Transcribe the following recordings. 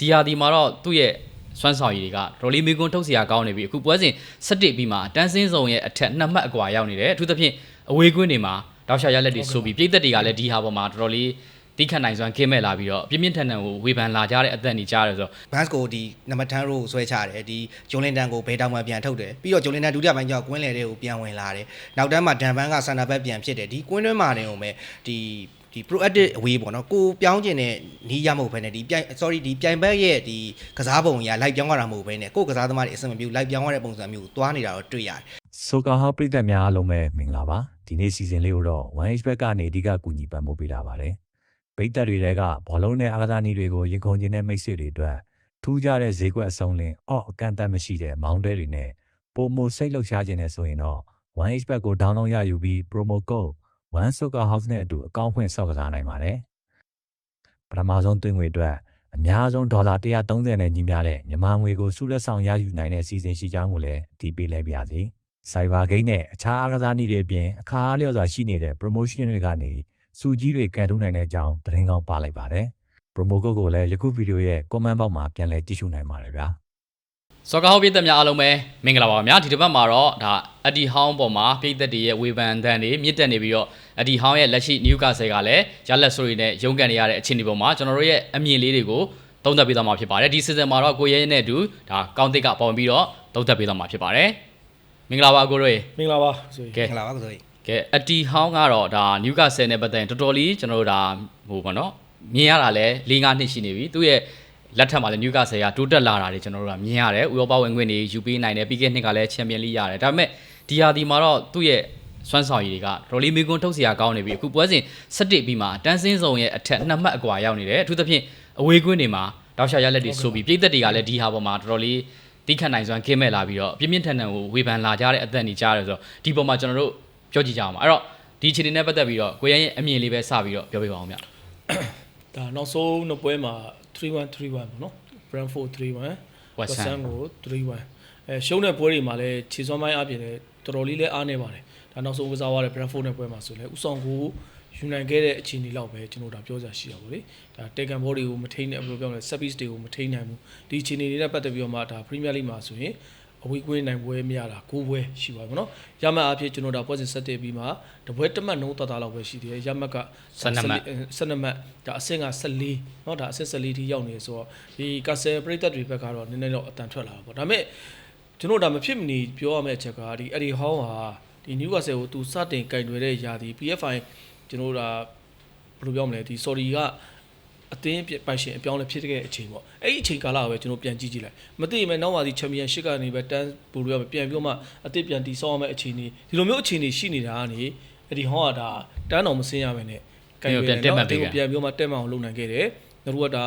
ဒီဟာဒီမှာတော့သူ့ရဲ့စွမ်းဆောင်ရည်တွေကတော်လေးမီကွန်းထုတ်เสียကောင်းနေပြီအခုပွဲစဉ်17ပြီးမှာတန်းစင်းစုံရဲ့အထက်နှစ်မှတ်အကွာရောက်နေတယ်အထူးသဖြင့်အဝေးကွင်းတွေမှာတောက်ချရက်လက်တွေဆိုပြီးပြည်သက်တွေကလည်းဒီဟာပေါ်မှာတော်တော်လေးတိခတ်နိုင်စွမ်းကင်းမဲ့လာပြီးတော့ပြင်းပြင်းထန်ထန်ကိုဝေဖန်လာကြတဲ့အသက်နေကြတယ်ဆိုတော့ ဘတ်ကိုဒီနံပါတ်10ရိုးကိုဆွဲချတယ်ဒီဂျွန်လင်တန်ကိုဘဲတောင်မှပြန်ထုတ်တယ်ပြီးတော့ဂျွန်လင်တန်ဒုတိယပိုင်းကျတော့ကွင်းလေတွေကိုပြန်ဝင်လာတယ်နောက်တန်းမှာဒန်ဘန်ကစန်တာဘက်ပြန်ဖြစ်တယ်ဒီကွင်းတွင်းမှာတင်ုံပဲဒီ ဒီ proactive away ပေါ့နော်ကိုပြောင်းကျင်တဲ့နီးရမဟုတ်ဘဲနဲ့ဒီပြိုင် sorry ဒီပြိုင်ဘက်ရဲ့ဒီကစားပုံကြီးလိုက်ပြောင်းရတာမဟုတ်ဘဲနဲ့ကိုကစားသမားတွေအဆင်မပြေလိုက်ပြောင်းရတဲ့ပုံစံမျိုးကိုသွားနေတာတော့တွေ့ရတယ်ဆိုကာဟောက်ပြည်သက်များအားလုံးပဲမင်္ဂလာပါဒီနေ့စီစဉ်လေးကိုတော့ 1H ဘက်ကနေအဓိကကူညီပံ့ပိုးပေးလာပါတယ်ပိတ်သက်တွေကဘောလုံးနဲ့အားကစားနည်းတွေကိုရင်ခုန်ခြင်းနဲ့မိတ်ဆွေတွေအတွက်ထူးခြားတဲ့ဈေးကွက်အစုံလင်အော့အကန့်အသတ်မရှိတဲ့မောင်းတဲတွေနဲ့ပုံမစိတ်လှုပ်ရှားခြင်းနဲ့ဆိုရင်တော့ 1H ဘက်ကို download ရယူပြီး promo code 1 Soccer House နဲ့အတူအကောင့်ဖွင့်ဆောက်ကစားနိုင်ပါတယ်ပထမဆုံးသွင်းငွေအတွက်အများဆုံးဒေါ်လာ130နဲ့ညီမျှတဲ့မြန်မာငွေကိုစုလက်ဆောင်ရယူနိုင်တဲ့စီစဉ်ရှိကြောင်းကိုလည်းဒီပေးလိုက်ပါရစေ Cyber Game နဲ့အခြားအားကစားနည်းတွေအပြင်အခါအားလျော်စွာရှိနေတဲ့ promotion တွေကနေစူကြီးတွေကန်ထုတ်နိုင်တဲ့အကြောင်းသတင်းကောင်းပါလိုက်ပါတယ်။ promo code ကိုလည်းယခုဗီဒီယိုရဲ့ comment box မှာပြန်လည်ကြည့်ရှုနိုင်ပါတယ်ဗျာ စောကာဟောပြည်သက်များအားလုံးပဲမင်္ဂလာပါခင်ဗျာဒီတစ်ပတ်မှာတော့ဒါအဒီဟောင်းပေါ်မှာပြည်သက်တွေရဲ့ဝေဖန်တန်တွေမြင့်တက်နေပြီးတော့အဒီဟောင်းရဲ့လက်ရှိနယူကာဆယ်ကလည်းရလက်ဆိုရီနဲ့ရုန်းကန်နေရတဲ့အခြေအနေပေါ်မှာကျွန်တော်တို့ရဲ့အမြင်လေးတွေကိုသုံးသပ်ပေးသွားမှာဖြစ်ပါတယ်ဒီ season မှာတော့ကိုရဲရဲနဲ့အတူဒါကောင်းတစ်ကပေါ်ဝင်ပြီးတော့သုံးသပ်ပေးသွားမှာဖြစ်ပါတယ်မင်္ဂလာပါကိုတို့ရေမင်္ဂလာပါဆိုရင်ကဲမင်္ဂလာပါကိုစိုးကြီးကဲအတီဟောင်းကတော့ဒါနယူကာဆယ်နဲ့ပတ်သက်ရင်တော်တော်လေးကျွန်တော်တို့ဒါဟိုပေါ့နော်မြင်ရတာလဲ၄၅နှစ်ရှိနေပြီသူ့ရဲ့ လက်ထက်မှာလည်းနယူကာဆယ်ကတိုးတက်လာတာတွေကျွန်တော်တို့ကမြင်ရတယ်ဥရောပဝင်ခွင့်တွေယူပေးနိုင်တယ်ပြီးခဲ့နှစ်ကလည်းချန်ပီယံလိရတယ်ဒါပေမဲ့ဒီဟာဒီမှာတော့သူ့ရဲ့စွမ်းဆောင်ရည်တွေကတော်တော်လေးမီကွန်းထုတ်เสียကောင်းနေပြီအခုပွဲစဉ်17ပြီးမှာတန်းစင်းစုံရဲ့အထက်နှစ်မှတ်အကွာရောက်နေတယ်အထူးသဖြင့်အဝေးကွင်းတွေမှာတောက်ချရက်လက်တွေဆိုပြီးပြည်သက်တွေကလည်းဒီဟာပေါ်မှာတော်တော်လေးတိခတ်နိုင်စွမ်းကင်းမဲ့လာပြီးတော့ပြင်းပြင်းထန်ထန်ကိုဝေဖန်လာကြတဲ့အသက်နေကြတယ်ဆိုတော့ဒီပေါ်မှာကျွန်တော်တို့ပြောကြည့်ကြအောင်ပါအဲ့တော့ ဒီအခြေအနေနဲ့ပတ်သက်ပြီးတော့ကိုရန်ရဲ့အမြင်လေးပဲစပြီးတော့ပြောပြပါအောင်ဗျ ဒါနောက်ဆုံးနှစ်ပွဲမှာ 3-1-3-1ပေါ့နော် Brentford 3-1 West Ham Ham ကို3-1အဲရှုံးတဲ့ပွဲတွေမှာလည်းခြေစွမ်းပိုင်းအပြင်လည်းတော်တော်လေးလည်းအားနေပါတယ်ဒါနောက်ဆုံးကစားသွားတဲ့ Brentford နဲ့ပွဲမှာဆိုလည်းဥဆောင်ကိုယူနိုင်ခဲ့တဲ့အခြေအနေလောက်ပဲကျွန်တော်တို့ဒါပြောစရာရှိရပါဘူးလေဒါတေကန်ဘောတွေကိုမထိန်းနိုင်ဘူးလို့ပြောလဲ set piece တွေကိုမထိန်းနိုင်ဘူးဒီအခြေအနေတွေနဲ့ပတ်သက်ပြီးတော့မှဒါ Premier League မှာဆိုရင် အဝေးကွင်းနိုင်ပွဲမရတာ9ပွဲရှိပါဘူးเนาะရမှတ်အဖြစ်ကျွန်တော်ဒါပွဲစဉ်ဆက်တည်ပြီးမှတပွဲတစ်မှတ်နှုံးတတလောက်ပဲရှိသေးတယ်ရမှတ်က 12မှတ် 12မှတ်ဒါအဆင့်က14เนาะဒါအဆင့်14ထိရောက်နေဆိုတော့ဒီကာဆယ်ပရိသတ်တွေဘက်ကတော့နည်းနည်းတော့အတန်ထွက်လာတာပေါ့ဒါပေမဲ့ကျွန်တော်ဒါမဖြစ်မနေပြောရမယ့်အချက်ကဒီအဒီဟောင်းဟာဒီနျူကာဆယ်ကိုသူစတင်ကင်တွယ်တဲ့ယာဒီ PFI ကျွန်တော်တို့ဒါဘယ်လိုပြောမလဲဒီ sorry က အသင်းပိုင်ရှင်အပြောင်းလဲဖြစ်တဲ့အချိန်ပေါ့အဲ့ဒီအချိန်ကာလကိုပဲကျွန်တော်ပြန်ကြည့်ကြည့်လိုက်မသိရင်လည်းနောက်ပါဒီချန်ပီယံရှစ်ကနေပဲတန်းဘူလို့ရပြန်ပြီးမှအသစ်ပြန်တီဆောက်ရမယ့်အခြေအနေဒီလိုမျိုးအခြေအနေရှိနေတာကနေအဲ့ဒီဟောင်းကဒါတန်းတော်မစင်းရမယ်နဲ့ပြန်ပြီးတော့မှတက်မအောင်လုပ်နိုင်ခဲ့တယ်။တို့ကဒါ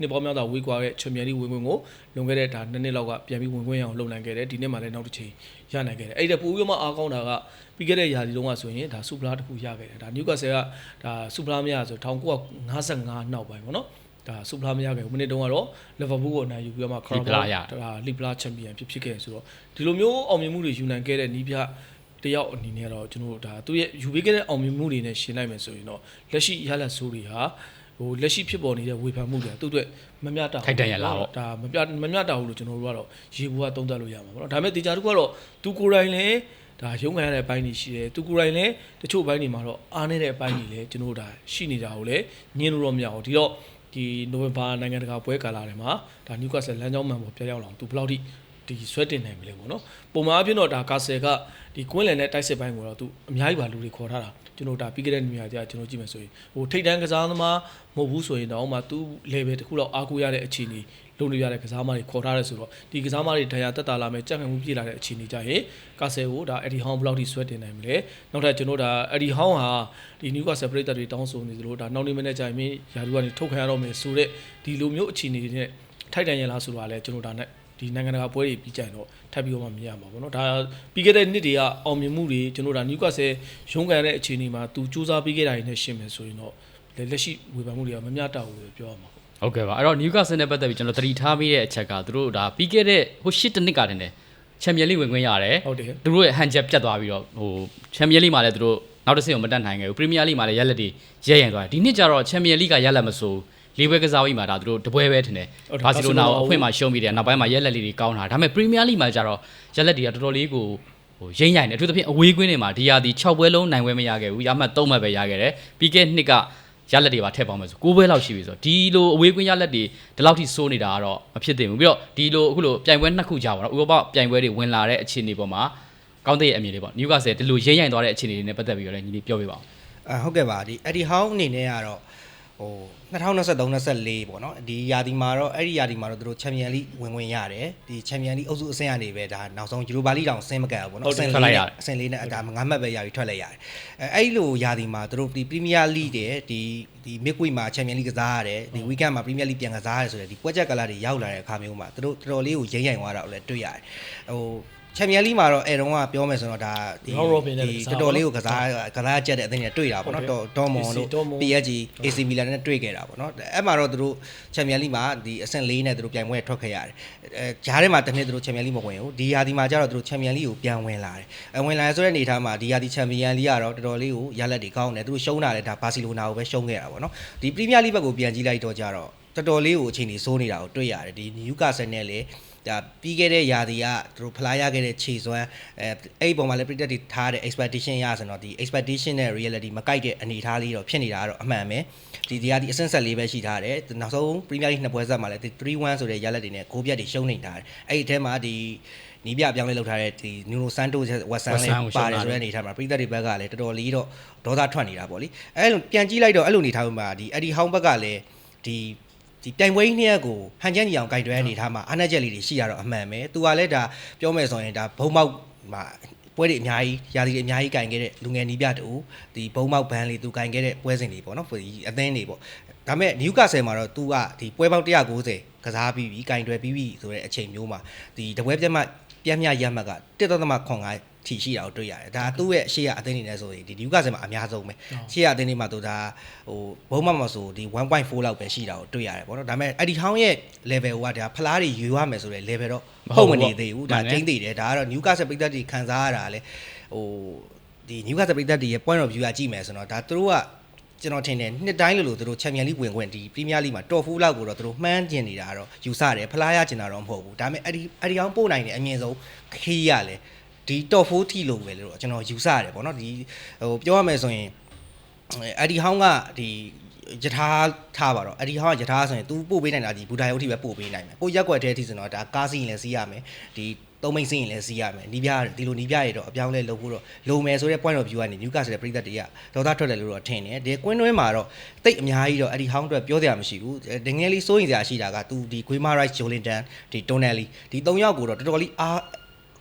နှစ်ပေါင်းများစွာဝေးကွာတဲ့ချန်ပီယံလိဝင်ခွင့်ကိုလွန်ခဲ့တဲ့ဒါနှစ်နှစ်လောက်ကပြန်ပြီးဝင်ခွင့်ရအောင်လုပ်နိုင်ခဲ့တယ်။ဒီနှစ်မှလည်းနောက်တစ်ချိန်ရနိုင်ခဲ့တယ်။အဲ့ဒါပိုပြီးမှအားကောင်းတာကပြီးခဲ့တဲ့ရာသီတုန်းကဆိုရင်ဒါစူပလာတစ်ခုရခဲ့တယ်။ဒါနျူကာဆယ်ကဒါစူပလာမရဆို1955နောက်ပိုင်းပေါ့နော်။ဒါစူပလာမရခဲ့ဘူး။မိနစ်တုန်းကတော့လီဗာပူးကိုအနိုင်ယူပြီးတော့မှခါရာဘာဒါလီပလာချန်ပီယံဖြစ်ဖြစ်ခဲ့ဆိုတော့ဒီလိုမျိုးအောင်မြင်မှုတွေယူနိုင်ခဲ့တဲ့နီးပြတယောက်အနေနဲ့တော့ကျွန်တော်တို့ဒါသူရဲ့ယူပေးခဲ့တဲ့အောင်မြင်မှုတွေနဲ့ရှင်းလိုက်မယ်ဆိုရင်တော့လက်ရှိရလက်ဆိုးတွေဟာ ဟိုလက်ရှိဖြစ်ပေါ်နေတဲ့ဝေဖန်မှုတွေသူ့အတွက်မမျှတာဒါမပြမမျှတာဘူးလို့ကျွန်တော်တို့ကတော့ရေဘူးကသုံးသပ်လို့ရမှာပေါ့နော်ဒါပေမဲ့တေချာတို့ကတော့သူကိုယ်တိုင်လည်းဒါရုံးခံရတဲ့အပိုင်းတွေရှိတယ်သူကိုယ်တိုင်လည်းတချို့ဘိုင်းတွေမှာတော့အားနေတဲ့အပိုင်းတွေလည်းကျွန်တော်တို့ဒါရှိနေတာကိုလည်းညင်းလို့တော့မရဘူးဒီတော့ဒီနိုဝင်ဘာနိုင်ငံတကာပွဲကာလတွေမှာဒါနျူကာဆယ်လမ်းကြောင်းမှန်ပေါ်ပြရောက်လာအောင်သူဘယ်လောက်ထိ ဒီဆွဲတင်နိုင်မလဲပေါ့နော်ပုံမှန်အဖြစ်တော့ဒါကာဆယ်ကဒီကွင်းလန်နဲ့တိုက်စစ်ပိုင်းကိုတော့သူအများကြီးပါလူတွေခေါ်ထားတာကျွန်တော်ဒါပြီးခဲ့တဲ့နေရာကျကျွန်တော်ကြည့်မယ်ဆိုရင်ဟိုထိတ်တန်းကစားသမားမဟုတ်ဘူးဆိုရင်တော့မှသူ level တစ်ခုလောက်အားကိုးရတဲ့အခြေအနေလုံနေရတဲ့ကစားသမားတွေခေါ်ထားတယ်ဆိုတော့ဒီကစားသမားတွေဒဏ်ရာတက်တာလာမယ်ကြက်ခံမှုပြည့်လာတဲ့အခြေအနေကြရင်ကာဆယ်ကိုဒါအက်ဒီဟောင်းဘယ်လောက်ထိဆွဲတင်နိုင်မလဲနောက်ထပ်ကျွန်တော်ဒါအက်ဒီဟောင်းဟာဒီနျူကာဆယ်ပရိသတ်တွေတောင်းဆိုနေသလိုဒါနောက်နေ့မနေ့ကျရင်ရာထူးကနေထုတ်ခံရတော့မယ်ဆိုတဲ့ဒီလိုမျိုးအခြေအနေတွေနဲ့ထိုက်တန်ရလားဆိုတာလည်းကျွန်တော်ဒါနဲ့ ဒီနိုင်ငံတကာပွဲတွေပြီးကြရင်တော့ထပ်ပြီးတော့မှမြင်ရမှာပေါ့နော်ဒါပြီးခဲ့တဲ့နှစ်တွေကအောင်မြင်မှုတွေကျွန်တော်ဒါနျူကာဆယ်ရုံးကန်တဲ့အခြေအနေမှာသူစူးစမ်းပြီးခဲ့တာတွေနဲ့ရှင်းမယ်ဆိုရင်တော့လက်ရှိဝေဖန်မှုတွေကမမျှတဘူးလို့ပြောရမှာပေါ့ဟုတ်ကဲ့ပါအဲ့တော့ Newcastle နဲ့ပတ်သက်ပြီးကျွန်တော်သတိထားမိတဲ့အချက်ကသူတို့ဒါပြီးခဲ့တဲ့ဟိုရှစ်တနစ်ကတည်းကချန်ပီယံလိဝင်ခွင့်ရတယ်ဟုတ်တယ်သူတို့ရဲ့ဟန်ချက်ပြတ်သွားပြီးတော့ဟိုချန်ပီယံလိမှာလည်းသူတို့နောက်တစ်ဆင့်ကိုမတက်နိုင်ခဲ့ဘူးပရီးမီးယားလိမှာလည်းရက်လက်တွေရဲရင်သွားတယ်ဒီနှစ်ကျတော့ချန်ပီယံလိကရက်လက်မဆို လေးပွဲကစားပြီးမှဒါသူတို့တပွဲပဲထင်တယ်ဘာစီလိုနာကိုအဖွင့်မှာရှုံးပြီးတယ်နောက်ပိုင်းမှာရက်လက်လေးတွေကောင်းတာဒါပေမဲ့ပရီးမီးယားလိမှာကျတော့ရက်လက်တွေကတော်တော်လေးကိုဟိုရင်းရိုင်တယ်အထူးသဖြင့်အဝေးကွင်းတွေမှာဒီယာဒီ6ပွဲလုံးနိုင်ပွဲမရခဲ့ဘူးရမှတ်3မှတ်ပဲရခဲ့တယ်ပြီးခဲ့နှစ်ကရလက်တွေပါထည့်ပေါင်းမယ်ဆို9ပွဲလောက်ရှိပြီဆိုတော့ဒီလိုအဝေးကွင်းရလက်တွေဒီလောက်ထိစိုးနေတာကတော့မဖြစ်သင့်ဘူးပြီးတော့ဒီလိုအခုလိုပြိုင်ပွဲနှစ်ခုကြာပါတော့ဥရောပပြိုင်ပွဲတွေဝင်လာတဲ့အခြေအနေပေါ်မှာကောင်းတဲ့အမြင်လေးပေါ့နယူကာဆယ်ဒီလိုရင်းရိုင်သွားတဲ့အခြေအနေတွေနဲ့ပတ်သက်ပြီးတော့လည်းညီလေးပြောပြပါဦးအဟုတ်ကဲ့ပါဒီအဒီဟောင်းအနေနဲ့ကတော့ဟို 2023 24ပေါ့နော်ဒီယာဒီမှာတော့အဲ့ဒီယာဒီမှာတော့သူတို့ချန်ပီယံလိဝင်ဝင်ရတယ်ဒီချန်ပီယံလိအုပ်စုအဆင့်ကနေပဲဒါနောက်ဆုံးယူရိုပါလိတောင်ဆင်းမကန်ဘူးပေါ့နော်အဆင့်လေးနဲ့အဆင့်လေးနဲ့အတာငါးမှတ်ပဲရပြီးထွက်လိုက်ရတယ်အဲအဲ့လိုယာဒီမှာသူတို့ဒီပရီးမီးယားလိတဲ့ဒီဒီမစ်ကွီမှာချန်ပီယံလိကစားရတယ်ဒီဝီကန်မှာပရီးမီးယားလိပြန်ကစားရတယ်ဆိုတဲ့ဒီကွက်ချက်ကလာတွေရောက်လာတဲ့အခါမျိုးမှာသူတို့တော်တော်လေးကိုရိမ့်ရိုင်သွားတာကိုလည်းတွေ့ရတယ်ဟို ချန်ပီယံလိမှာတော့အဲတုန်းကပြောမယ်ဆိုတော့ဒါဒီ Round robin နဲ့လည်းကစားတော်တော်လေးကိုကစားကစားကြက်တဲ့အသင်းတွေတွေ့တာပေါ့နော်ဒေါ်ဒေါ်မွန်တို့ Dortmund PSG AC Milan နဲ့တွေ့ခဲ့တာပေါ့နော်အဲ့မှာတော့သူတို့ချန်ပီယံလိမှာဒီအဆင့်၄နဲ့သူတို့ပြိုင်ပွဲထွက်ခဲ့ရတယ်အဲဂျားထဲမှာတစ်နှစ်သူတို့ချန်ပီယံလိမဝင်ဘူးဒီယာဒီမှာကျတော့သူတို့ချန်ပီယံလိကိုပြန်ဝင်လာတယ်အဝင်လာဆိုတဲ့အနေအထားမှာဒီယာဒီချန်ပီယံလိကတော့တော်တော်လေးကိုရလက်တွေကောင်းတယ်သူတို့ရှုံးတာလည်းဒါဘာစီလိုနာကိုပဲရှုံးခဲ့တာပေါ့နော်ဒီပရီးမီးယားလိဘက်ကိုပြန်ကြည့်လိုက်တော့ကျတော့တော်တော်လေးကိုအချိန်ကြီးစိုးနေတာကိုတွေ့ရတယ်ဒီနယူကာဆယ်နဲ့လည်း ဒါပြီးခဲ့တဲ့ယာဒီကသူတို့ဖလားရခဲ့တဲ့ခြေစွမ်းအဲအဲ့ဒီပုံမှာလည်း predict တွေထားတဲ့ expectation ရဆိုတော့ဒီ expectation နဲ့ reality မကိုက်တဲ့အနေအထားလေးတော့ဖြစ်နေတာကတော့အမှန်ပဲဒီဒီကဒီအဆင့်ဆက်လေးပဲရှိထားတယ်နောက်ဆုံး Premier League နှစ်ပွဲဆက်မှာလည်း3-1ဆိုတဲ့ရလဒ်တွေနဲ့ဂိုးပြတ်တွေရှုံးနေထားတယ်အဲ့ဒီအထဲမှာဒီနီးပြပြောင်းလဲလုပ်ထားတဲ့ဒီ Nuno Santos ဝက်ဆန်လေးပါတယ်ဆိုတဲ့အနေအထားမှာပြည်သက်တွေဘက်ကလည်းတော်တော်လေးတော့ဒေါသထွက်နေတာပေါ့လေအဲ့လိုပြန်ကြည့်လိုက်တော့အဲ့လိုအနေအထားမှာဒီအဒီဟောင်းဘက်ကလည်းဒီ ဒီတိုင်ပွဲကြီးနှစ်ရက်ကိုဟန်ချက်ညီအောင်ကြိုက်တွဲအနေထားမှာအားနက်ချက်လေးတွေရှိရတော့အမှန်ပဲသူကလည်းဒါပြောမယ်ဆိုရင်ဒါဘုံမောက်မှာပွဲတွေအများကြီးယာတီတွေအများကြီးကင်ခဲ့တဲ့လူငယ်နီးပြတူဒီဘုံမောက်ဘန်းလေးသူကင်ခဲ့တဲ့ပွဲစဉ်တွေပေါ့နော်ဒီအသင်းတွေပေါ့ဒါပေမဲ့နယူကာဆယ်မှာတော့သူကဒီပွဲပေါက်190ကစားပြီးပြီကင်တွယ်ပြီးပြီဆိုတဲ့အချိန်မျိုးမှာဒီတပွဲပြတ်မှပြတ်မြရမှတ်က1.5 ထီရှိတာကိုတွေ့ရတယ်ဒါသူ့ရဲ့အရှိရအသင်းနေနဲ့ဆိုရင်ဒီနယူကာဆယ်မှာအများဆုံးပဲရှေ့ရအသင်းတွေမှာသူဒါဟိုဘုံမမဆိုဒီ1.4လောက်ပဲရှိတာကိုတွေ့ရတယ်ပေါ့နော်ဒါပေမဲ့အဲ့ဒီဟောင်းရဲ့ level ကဒါဖလားတွေယူရမယ်ဆိုတဲ့ level တော့ဟုတ်မနေသေးဘူးဒါကျင်းသေးတယ်ဒါကတော့ Newcastle ပိတ်သက်တွေခံစားရတာလေဟိုဒီ Newcastle ပိတ်သက်တွေရဲ့ point of view ကကြည့်မယ်ဆိုတော့ဒါသူတို့ကကျွန်တော်ထင်တယ်နှစ်တိုင်းလို့လို့သူတို့ချန်ပီယံလိဝင်ခွင့်ဒီပရီးမီးယားလိမှာတော်ဖူးလောက်ကိုတော့သူတို့မှန်းကျင်နေတာတော့ယူဆတယ်ဖလားရကျင်တာတော့မဟုတ်ဘူးဒါပေမဲ့အဲ့ဒီအဲ့ဒီအောင်ပို့နိုင်တဲ့အမြင့်ဆုံးခီးရလဲ ဒီ top 4ထိလို့ပဲလို့တော့ကျွန်တော်ယူဆရတယ်ပေါ့နော်ဒီဟိုပြောရမယ်ဆိုရင်အဲ့ဒီဟောင်းကဒီယထာထားပါတော့အဲ့ဒီဟောင်းကယထာဆိုရင် तू ပို့ပေးနိုင်တာဒီဘူဒိုင်အုပ်ထိပဲပို့ပေးနိုင်မယ်ကိုရက်ွက်တဲ့အထိဆိုတော့ဒါကားစီးရင်လည်းစီးရမယ်ဒီသုံးမိတ်စင်းရင်လည်းစီးရမယ်နီးပြဒီလိုနီးပြရတော့အပြောင်းလဲလုပ်ဖို့တော့လုံမယ်ဆိုတဲ့ point of view ကနေ Newcastle ရဲ့ပြည်သက်တွေကဒေါသထွက်တယ်လို့တော့ထင်တယ်ဒီကွင်းတွင်းမှာတော့တိတ်အများကြီးတော့အဲ့ဒီဟောင်းအတွက်ပြောစရာမရှိဘူးတကယ်လေးစိုးရင်စရာရှိတာက तू ဒီ Guima Rice Jolinton ဒီ Tonelli ဒီ၃ယောက်ကိုတော့တော်တော်လေးအား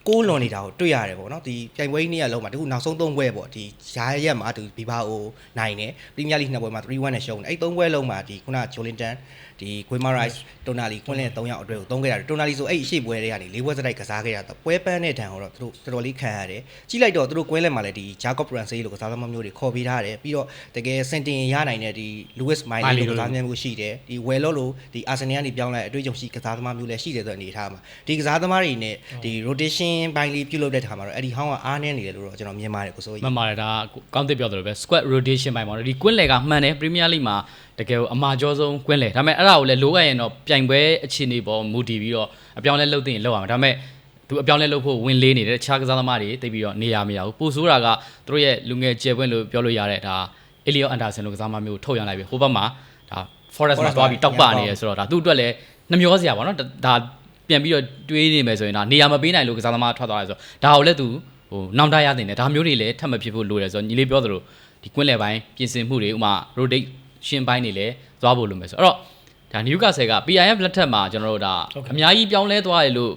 ကိုးလွန်နေတာကိုတွေ့ရတယ်ပေါ့နော်ဒီပြိုင်ပွဲကြီးနေ့ရက်လုံးမှာတခုနောက်ဆုံး၃ပွဲပေါ့ဒီရာရက်မှာသူဘီဘာအိုနိုင်တယ်ပရီးမီးယားလိနှစ်ပွဲမှာ3-1နဲ့ရှုံးတယ်အဲ့၃ပွဲလုံးမှာဒီခုနဂျိုလင်တန်ဒီ Guima Rice Tonali ကွင်းလဲ၃ယောက်အတွဲကိုသုံးခဲ့တာ Tonali ဆိုအဲ့အရှိပွဲတွေကနေ၄ပွဲစတိုက်ကစားခဲ့တာပွဲပန်းတဲ့တန်ကိုတော့သူတို့တော်တော်လေးခံရတယ်ကြီးလိုက်တော့သူတို့ကွင်းလဲမှာလည်းဒီ Jacob Ramsey လို့ကစားသမားမျိုးတွေခေါ်ပေးထားတယ်ပြီးတော့တကယ်စင်တင်ရနိုင်တဲ့ဒီ Lewis Miley လို့ကစားသမားမျိုးရှိတယ်ဒီ Wello လို့ဒီ Arsenal ကနေပြောင်းလိုက်အတွေ့အကြုံရှိကစားသမားမျိုးလည်းရှိတယ်ဆိုတဲ့အနေအထားမှာဒီကစားသမားတွေနဲ့ဒီ rotation ဘိုင်းလေးပြုလုပ်တဲ့ခါမှာတော့အဲ့ဒီဟောင်းကအားနည်းနေတယ်လို့တော့ကျွန်တော်မြင်ပါတယ်ကိုစိုးကြီးမှန်ပါတယ်ဒါကောင်းတဲ့ပြောသလိုပဲ squad rotation ပိုင်းပေါ့နော်ဒီကွင်းလေကမှန်တယ် Premier League မှာတကယ်ကိုအမာကျော်ဆုံးကွင်းလေဒါပေမဲ့အဲ့ဒါကိုလည်းလိုအပ်ရင်တော့ပြိုင်ပွဲအခြေအနေပေါ်မူတည်ပြီးတော့အပြောင်းလဲလုပ်သိရင်လုပ်ရမှာဒါပေမဲ့သူအပြောင်းလဲလုပ်ဖို့ဝင်လေးနေတယ်တခြားကစားသမားတွေတိတ်ပြီးတော့နေရမရဘူးပိုဆိုးတာကသူတို့ရဲ့လူငယ်ကျယ်ပွင့်လို့ပြောလို့ရတဲ့ဒါ Elliot Anderson လို့ကစားသမားမျိုးကိုထုတ်ရလိုက်ပြီဟိုဘက်မှာဒါ Forest မှာသွားပြီးတောက်ပနေရဆိုတော့ဒါသူ့အတွက်လည်းနှမျောစရာပေါ့နော်ဒါ ပြန်ပြီးတော့တွေးနေမယ်ဆိုရင်ဒါနေရာမပေးနိုင်လို့ကစားသမားထွက်သွားတယ်ဆိုတော့ဒါကိုလည်းသူဟိုနောက်တရတင်တယ်ဒါမျိုးတွေလည်းထပ်မဖြစ်ဖို့လိုတယ်ဆိုတော့ညီလေးပြောသလိုဒီကွင်းလယ်ပိုင်းပြင်ဆင်မှုတွေဥမာ rotate ရှင်းပိုင်းတွေလည်းသွားဖို့လိုမယ်ဆိုတော့ဒါ Newcastle က PIF လက်ထက်မှာကျွန်တော်တို့ဒါအများကြီးပြောင်းလဲသွားတယ်လို့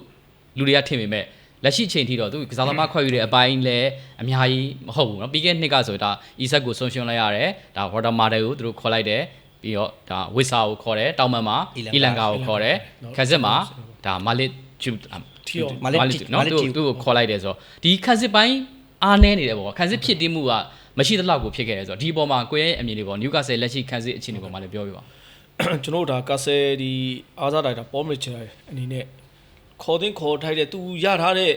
လူတွေကထင်ပေမဲ့လက်ရှိချိန်ထိတော့သူကစားသမားခွဲယူတဲ့အပိုင်းလည်းအများကြီးမဟုတ်ဘူးเนาะပြီးခဲ့နှစ်ကဆိုဒါ Isak ကိုဆုံးရှုံးလိုက်ရတယ်ဒါ Water Martel ကိုသူတို့ခေါ်လိုက်တယ် ပြီးတော့ဒါဝစ်ဆာကိုခေါ်တယ်တောင်မန်မှာအီလန်ကာကိုခေါ်တယ်ခက်စစ်မှာဒါမာလစ်ချူထီယောမာလက်တီနော်သူသူ့ကိုခေါ်လိုက်တယ်ဆိုတော့ဒီခက်စစ်ပိုင်းအားနေနေတယ်ပေါ့ခက်စစ်ဖြစ်တည်မှုကမရှိသလောက်ကိုဖြစ်ခဲ့တယ်ဆိုတော့ဒီပေါ်မှာကိုယ့်ရဲ့အမြင်တွေပေါ့နျူကာဆယ်လက်ရှိခက်စစ်အခြေအနေပေါ်မှာလည်းပြောပြပါကျွန်တော်တို့ဒါကာဆယ်ဒီအားစားတိုက်တာပေါ်မစ်ချာအနေနဲ့ခေါ်တင်ခေါ်ထိုက်တဲ့သူရထားတဲ့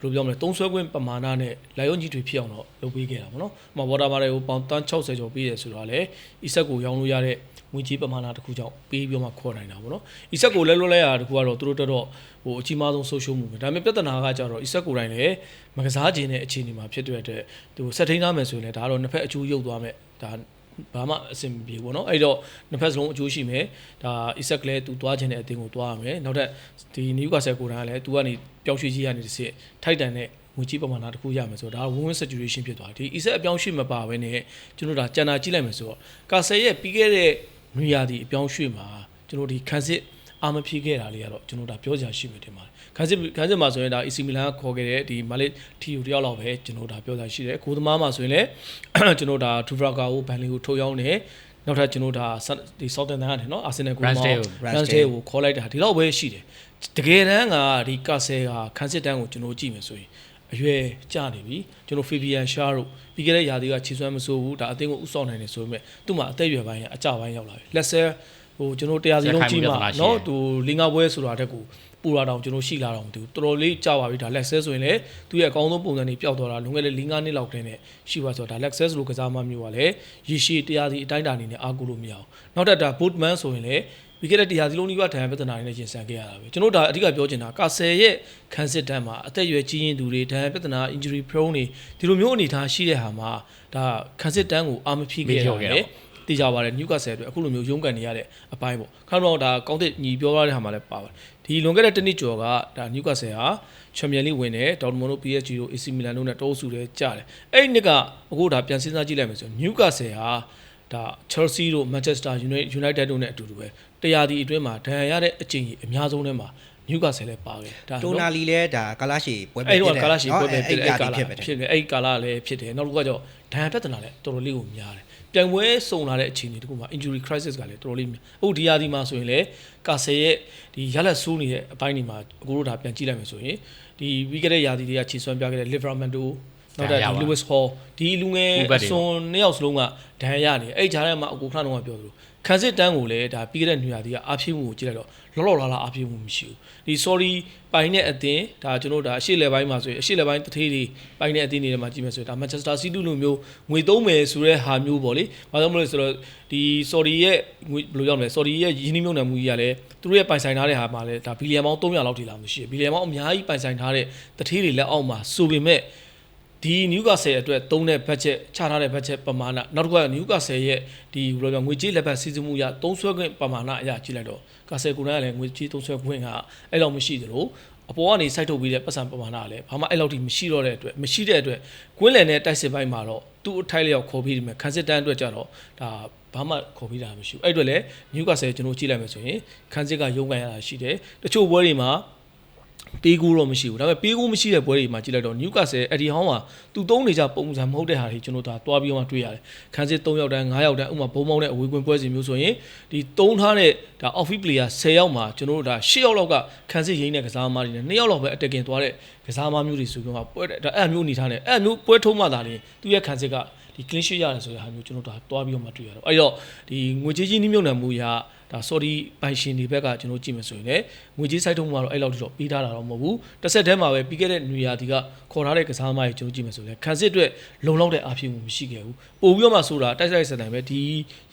ဘယ်လိုပြောမလဲသုံးဆွဲခွင့်ပမာဏနဲ့လာရုံကြီးတွေဖြစ်အောင်တော့လုပ်ပေးခဲ့တာပေါ့နော်။ဟိုမှာဝါတာမာတွေကိုပေါင်တန်း60ကျော်ပေးရဆိုတော့လေအီဆက်ကိုရောင်းလို့ရတဲ့ ငွေကြေးပမာဏတစ်ခုကြောင့်ပေးပြီးမှခေါ်နိုင်တာပေါ့နော်။ ISEC ကိုလဲလွတ်လဲရတာတစ်ခုကတော့သူတို့တော်တော်ဟိုအကြီးမားဆုံးဆုံးရှုံးမှုပဲ။ဒါပေမဲ့ပြဿနာကကြတော့ ISEC ကိုယ်တိုင်လည်းမကစားခြင်းတဲ့အခြေအနေမှာဖြစ်တဲ့အတွက်သူစက်ထိန်းထားမယ်ဆိုရင်လည်းဒါကတော့နှစ်ဖက်အကျိုးရုပ်သွားမယ်။ဒါဘာမှအဆင်မပြေဘူးเนาะအဲ့တော့နှစ်ဖက်စလုံးအကျိုးရှိမယ်ဒါ Isaac လည်းသူသွားခြင်းတဲ့အတင်းကိုသွားရမယ်နောက်ထပ်ဒီ Newcastle ကိုယ်တိုင်ကလည်းသူကနေပျောက်ရွှေ့ကြီးကနေတစ်စစ်ထိုက်တန်တဲ့ငွေကြီးပမာဏတစ်ခုရမယ်ဆိုတော့ဒါ win win situation ဖြစ်သွားတယ်ဒီ Isaac အပြောင်းရွှေ့မပါဘဲနဲ့ကျွန်တော်ဒါကြံတာကြည့်လိုက်မယ်ဆိုတော့ကာဆယ်ရဲ့ပြီးခဲ့တဲ့ နွေရာသီအပြောင်းရွှေ့မှာကျွန်တော်ဒီခန်းစစ်အာမဖြေခဲ့တာလေးကတော့ကျွန်တော်ဒါပြောစရာရှိမယ်တင်ပါတယ်ခန်းစစ်ခန်းစစ်မှာဆိုရင်ဒါ AC Milan ကခေါ်ခဲ့တဲ့ဒီမာလစ်ထီယိုတယောက်လောက်ပဲကျွန်တော်ဒါပြောစရာရှိတယ်ကိုသမားမှာဆိုရင်လည်းကျွန်တော်ဒါ Dubravka ကိုဘန်လီကိုထုတ်ရောင်းတယ်နောက်ထပ်ကျွန်တော်ဒါဒီ Southampton ကနေနော် Arsenal ကို Ramsdale Ramsdale ကိုခေါ်လိုက်တာဒီလောက်ပဲရှိတယ်တကယ်တမ်းကဒီကာဆယ်ကခန်းစစ်တန်းကိုကျွန်တော်ကြည့်မယ်ဆိုရင် အရွယ်ကျနေပြီကျွန်တော် Fabian Schär တို့ပြီးခဲ့တဲ့ရာသီကခြေစွမ်းမစိုးဘူးဒါအသင်းကိုဥဆောင်နိုင်တယ်ဆိုပေမဲ့သူ့မှာအသက်အရွယ်ပိုင်းကအကြပိုင်းရောက်လာပြီလက်ဆယ်ဟိုကျွန်တော်တရားစီလုံးကြည့်မှာနော်သူလင်္ကာပွဲဆိုတာတက်ကိုပူလာတောင်ကျွန်တော်ရှိလာတော့မသိဘူးတော်တော်လေးကြာပါပြီဒါလက်ဆဲဆိုရင်လည်းသူရဲ့အကောင်းဆုံးပုံစံတွေပျောက်သွားတာလွန်ခဲ့တဲ့၄-၅နှစ်လောက်တည်းနဲ့ရှိပါဆိုတော့ဒါလက်ဆဲဆိုလိုကစားမမျိုးကလည်းရေရှည်တရားစီအတိုင်းတာအနေနဲ့အားကိုးလို့မရအောင်နောက်ထပ်ဒါ bootman ဆိုရင်လည်း ပြီးခဲ့တဲ့တရားစီလုံးဒီကဒဏ်ပြဿနာတွေနဲ့ရင်ဆိုင်ခဲ့ရတာပဲကျွန်တော်ဒါအဓိကပြောချင်တာကာဆယ်ရဲ့ခန်းစစ်တန်းမှာအသက်အရွယ်ကြီးရင်သူတွေဒဏ်ပြဿနာ injury prone တွေဒီလိုမျိုးအနေထားရှိတဲ့ဟာမှာဒါခန်းစစ်တန်းကိုအာမဖြည့်ခဲ့ရတယ်တေချာပါတယ်နျူကာဆယ်အတွက်အခုလိုမျိုးရုန်းကန်နေရတဲ့အပိုင်းပေါ့ခါတော့ဒါကောင်းတဲ့ညီပြောရတဲ့ဟာမှာလည်းပါပါတယ်ဒီလွန်ခဲ့တဲ့တနစ်ကျော်ကဒါနျူကာဆယ်ဟာချန်ပီယံလိဝင်တယ်ဒေါ်မွန်တို့ PSG တို့ AC Milan တို့နဲ့တိုးစုတယ်ကြားတယ်အဲ့ဒီနှစ်ကအခုဒါပြန်စဉ်းစားကြည့်လိုက်မယ်ဆိုရင်နျူကာဆယ်ဟာဒါ Chelsea တို့ Manchester United တို့နဲ့အတူတူပဲ တရားဒီအတွင်းမှာဒဏ်ရာရတဲ့အချိန်ကြီးအများဆုံးထဲမှာနျူကာဆယ်လည်းပါခဲ့ဒါတိုနာလီလည်းဒါကာလာရှီပွဲအဲ့တော့ကာလာရှိပွဲပဲဖြစ်အဲ့အဲ့ကာကာလာလာဖြစ်ပဲဖြစ်တယ်အဲ့ကာလာလည်းဖြစ်တယ်နောက်တစ်ခုကကြောဒဏ်ရာပြဿနာလည်းတော်တော်လေးကိုများတယ်ပြိုင်ပွဲစုံလာတဲ့အခြေအနေတခုမှာ injury crisis ကလည်းတော်တော်လေးများအခုဒီယာဒီမှာဆိုရင်လည်းကာဆယ်ရဲ့ဒီရလက်ဆိုးနေတဲ့အပိုင်းတွေမှာအခုတို့ဒါပြန်ကြည့်လိုက်မယ်ဆိုရင်ဒီပြီးခဲ့တဲ့ယာဒီတွေကခြေစွမ်းပြခဲ့တဲ့ Liverpool နောက်တဲ့ Lewis Hall ဒီလူငယ်အစွန်နှစ်ယောက်စလုံးကဒဏ်ရာရနေအဲ့ဂျားထဲမှာအကူခဏတော့ပြောသလို ခန်းစစ်တန်းကိုလည်းဒါပြီးခဲ့တဲ့ညရာသီကအားဖြည့်မှုကိုကြည့်လိုက်တော့လောလောလာလာအားဖြည့်မှုမရှိဘူးဒီ sorry ပိုင်းတဲ့အသင်းဒါကျွန်တော်ဒါအရှိလေပိုင်းမှာဆိုရင်အရှိလေပိုင်းတထေးတွေပိုင်းတဲ့အသင်းတွေထဲမှာကြည့်မယ်ဆိုရင်ဒါ Manchester City လိုမျိုးငွေသုံးမယ်ဆိုတဲ့ဟာမျိုးပေါ့လေဘာလို့မလဲဆိုတော့ဒီ sorry ရဲ့ငွေဘယ်လိုရောက်မလဲ sorry ရဲ့ရင်းနှီးမြှုပ်နှံမှုကြီးကလည်းသူတို့ရဲ့ပိုင်ဆိုင်ထားတဲ့ဟာမှာလည်းဒါဘီလီယံပေါင်း300လောက်ထိလာမှုရှိတယ်ဘီလီယံပေါင်းအများကြီးပိုင်ဆိုင်ထားတဲ့တထေးတွေလက်အောက်မှာဆိုပေမဲ့ ဒီနျူကာဆယ်အတွက်သုံးတဲ့ budget ချထားတဲ့ budget ပမာဏနောက်တစ်ခုကနျူကာဆယ်ရဲ့ဒီဘယ်လိုပြောငွေကြေးလက်ပတ်စီစဉ်မှုရသုံးဆွဲခွင့်ပမာဏအရာကြည့်လိုက်တော့ကာဆယ်ကိုယ်တိုင်ကလည်းငွေကြေးသုံးဆွဲခွင့်ကအဲ့လောက်မရှိသလိုအပေါ်ကနေစိုက်ထုတ်ပြီးတဲ့ပတ်စံပမာဏကလည်းဘာမှအဲ့လောက်ထိမရှိတော့တဲ့အတွက်မရှိတဲ့အတွက်ကွင်းလယ်နဲ့တိုက်စစ်ပိုင်းမှာတော့သူ့အထိုက်လျောက်ခေါ်ပြီးဒီမှာခန်းစစ်တန်းအတွက်ကြတော့ဒါဘာမှခေါ်ပြီးတာမရှိဘူးအဲ့အတွက်လည်းနျူကာဆယ်ကျွန်တော်ကြည့်လိုက်မယ်ဆိုရင်ခန်းစစ်ကရုံးကန်ရတာရှိတယ်တချို့ဘွဲတွေမှာ ပေးကူတော့မရှိဘူးဒါပေမဲ့ပေးကူမရှိတဲ့ပွဲတွေမှာကြည့်လိုက်တော့နျူကာဆယ်အဒီဟောင်းကသူသုံးနေကြပုံစံမဟုတ်တဲ့ဟာတွေကျွန်တော်ဒါတွားပြီးမှတွေ့ရတယ်ခန်းစစ်3ယောက်တန်း5ယောက်တန်းဥမာဘုံမောင်းတဲ့အဝေးကွင်းပွဲစဉ်မျိုးဆိုရင်ဒီသုံးထားတဲ့ဒါ off field player 10ယောက်မှာကျွန်တော်တို့ဒါ10ယောက်လောက်ကခန်းစစ်ရင်းတဲ့ကစားသမားတွေနဲ့2ယောက်လောက်ပဲအတက်ကင်သွားတဲ့ကစားသမားမျိုးတွေဆိုပြီးမှပွဲဒါအဲ့မျိုးအနေထားနဲ့အဲ့မျိုးပွဲထုံးမှသာလေသူရဲ့ခန်းစစ်ကဒီ clean sheet ရတယ်ဆိုတဲ့ဟာမျိုးကျွန်တော်တို့ဒါတွားပြီးတော့မှတွေ့ရတော့အဲ့တော့ဒီငွေကြေးကြီးနှိမ့်မြုပ်နှံမှုရ ဒါ sorry ပိုင်ရှင်တွေဘက်ကကျွန်တော်ကြည့်မယ်ဆိုရင်လည်းငွေကြေးစိုက်ထုတ်မှုကတော့အဲ့လောက်ထိတော့ပေးထားတာတော့မဟုတ်ဘူးတစ်ဆက်တည်းမှာပဲပြီးခဲ့တဲ့နွေရာသီကခေါ်ထားတဲ့ကစားသမားတွေကျွန်တော်ကြည့်မယ်ဆိုရင်ခန်းစစ်အတွက်လုံလောက်တဲ့အားဖြည့်မှုမရှိခဲ့ဘူးပို့ပြီးတော့မှဆိုတာတိုက်ဆိုင်စတိုင်းပဲဒီ